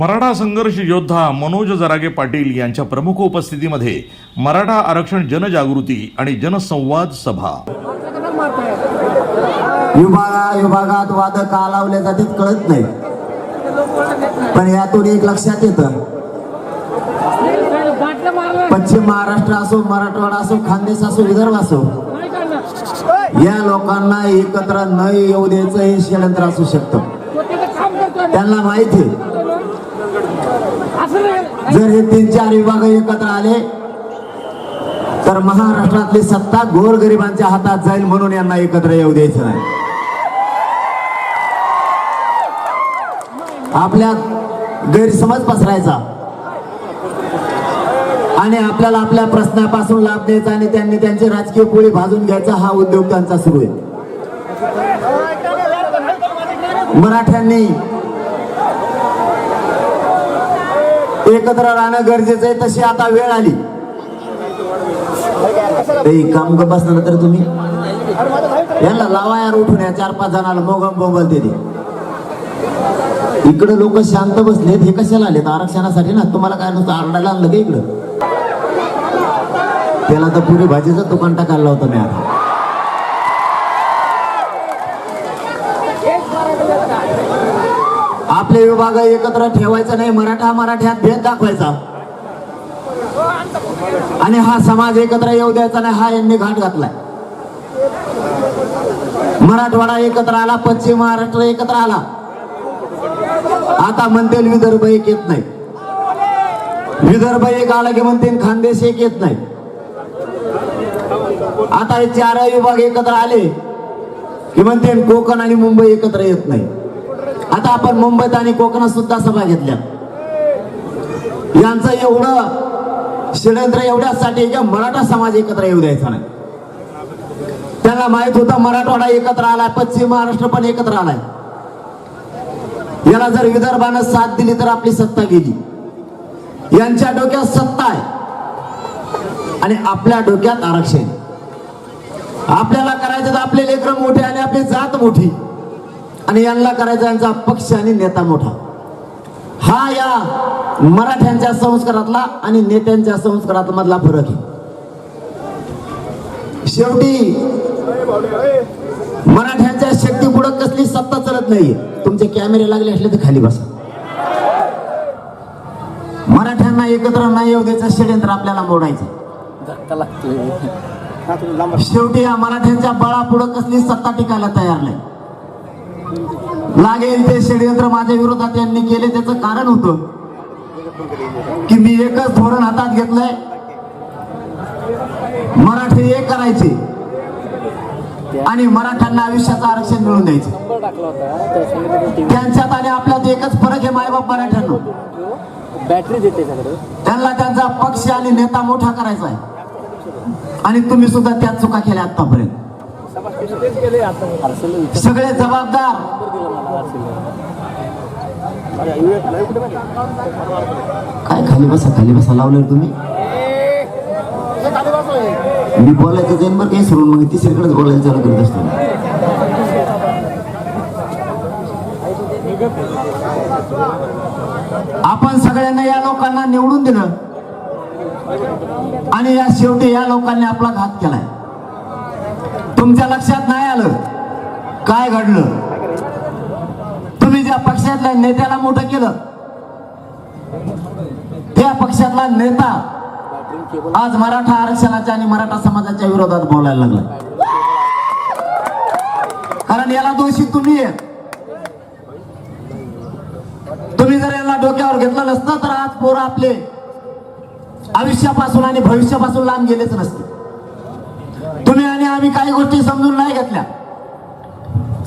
मराठा संघर्ष योद्धा मनोज जरागे पाटील यांच्या प्रमुख उपस्थितीमध्ये मराठा आरक्षण जनजागृती आणि जनसंवाद सभा. विभागा विभागात वाद का लावले जातात कळत नाही. पण यातून एक लक्षात येतं. पश्चिम महाराष्ट्र असो मराठवाडा असो खानदेश असो विदर्भ असो या लोकांना एकत्र न येऊ द्यायचं हे षडयंत्र असू शकतं. त्यांना माहिती आहे. जर हे तीन चार विभाग एकत्र आले तर महाराष्ट्रातली सत्ता गोरगरिबांच्या हातात जाईल म्हणून यांना एकत्र येऊ द्यायचं नाही. आपल्या गैरसमज पसरायचा. आणि आपल्याला आपल्या प्रश्नापासून लाभ द्यायचा आणि त्यांनी त्यांची राजकीय पोळी भाजून घ्यायचा हा उद्योग त्यांचा सुरू आहे. मराठ्यांनी एकत्र राहणं गरजेचं आहे तशी आता वेळ आली. ते काम ग बसणार तर तुम्ही. यांना लावा यार उठून या चार पाच जणाला मोगम बोंबल ते इकडे लोक शांत बसलेत हे कशाला आलेत? आरक्षणासाठी ना तुम्हाला काय नुसतं आरडायला आणलं का इकडं? त्याला तर पुरी भाजीचं दुकान टाकायला होतं मी आता. आपले विभाग एकत्र ठेवायचं नाही मराठा मराठ्यात भेद दाखवायचा. आणि हा समाज एकत्र येऊ द्यायचा नाही हा यांनी घाट घातलाय. मराठवाडा एकत्र आला पश्चिम महाराष्ट्र एकत्र आला. आता म्हणतील विदर्भ एक येत नाही. विदर्भ एक आला की म्हणतील खानदेश एक येत नाही. आता हे चार विभाग एकत्र आले की म्हणतील कोकण आणि मुंबई एकत्र येत नाही. आता आपण मुंबईत आणि कोकणात सुद्धा सभा घेतल्या. यांचं एवढं षडयंत्र एवढ्यासाठी की मराठा समाज एकत्र येऊ द्यायचा नाही. त्यांना माहीत होतं मराठवाडा एकत्र आलाय पश्चिम महाराष्ट्र पण एकत्र आलाय. याला जर विदर्भानं साथ दिली तर आपली सत्ता गेली. यांच्या डोक्यात सत्ता आहे. आणि आपल्या डोक्यात आरक्षण आपल्याला करायचं तर आपले लेकर मोठे आणि आपली जात मोठी. आणि यांना करायचा यांचा पक्ष आणि नेता मोठा. हा या मराठ्यांच्या संस्कारातला आणि नेत्यांच्या संस्कारात मधला फरक आहे. शेवटी मराठ्यांच्या शक्ती पुढे कसली सत्ता चालत नाही तुमचे कॅमेरे लागले असले तर खाली बसा. मराठ्यांना एकत्र नाही येऊ द्यायचं षडयंत्र आपल्याला मोडायचं. शेवटी या मराठ्यांच्या बळापुढं कसली सत्ता टिकायला तयार नाही. लागेल ते षडयंत्र माझ्या विरोधात यांनी केले त्याचं कारण होतं की मी एकच धोरण हातात घेतलंय. मराठी एक करायचे आणि मराठ्यांना आयुष्याचं आरक्षण मिळून द्यायचं. त्यांच्यात आणि आपल्यात एकच फरक आहे मायबाप मराठ्यांना. बॅटरी देते त्यांना त्यांचा पक्ष आणि नेता मोठा करायचा आहे. आणि तुम्ही सुद्धा त्यात चुका केल्या आतापर्यंत. सगळे जबाबदार. काय खाली बसा खाली बसा लावलं तुम्ही. मी बोलायचं जाईन बरं काही सोडून मग तिसरीकडेच बोलायला चालू करत असतो. आपण सगळ्यांना या लोकांना निवडून दिलं. आणि या शेवटी या लोकांनी आपला घात केलाय. तुमच्या लक्षात नाही आलं? काय घडलं? तुम्ही ज्या पक्षातल्या नेत्याला मोठं केलं त्या पक्षातला नेता आज मराठा आरक्षणाच्या आणि मराठा समाजाच्या विरोधात बोलायला लागला. कारण याला दोषी तुम्ही आहे तुम्ही जर याला डोक्यावर घेतलं नसतं तर आज पोरं आपले आयुष्यापासून आणि भविष्यापासून लांब गेलेच नसते. तुम्ही आम्ही काही गोष्टी समजून नाही घेतल्या.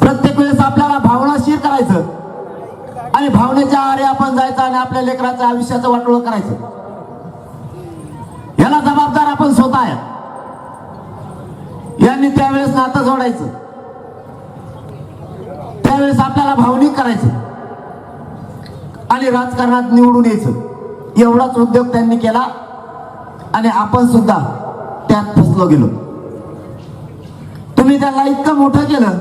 प्रत्येक वेळेस आपल्याला भावनाशीर करायचं. आणि भावनेच्या आरे आपण जायचं आणि आपल्या लेकराच्या आयुष्याचं वाटोळ करायचं. याला जबाबदार आपण स्वतः आहे यांनी त्यावेळेस नातं जोडायचं. त्यावेळेस आपल्याला भावनिक करायचं. आणि राजकारणात निवडून यायचं. एवढाच उद्योग त्यांनी केला. आणि आपण सुद्धा त्यात फसलो गेलो. तुम्ही त्याला इतकं मोठं केलं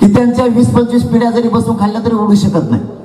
की त्यांच्या वीस पंचवीस पिढ्या जरी बसून खाल्ल्या तरी ओढू शकत नाही.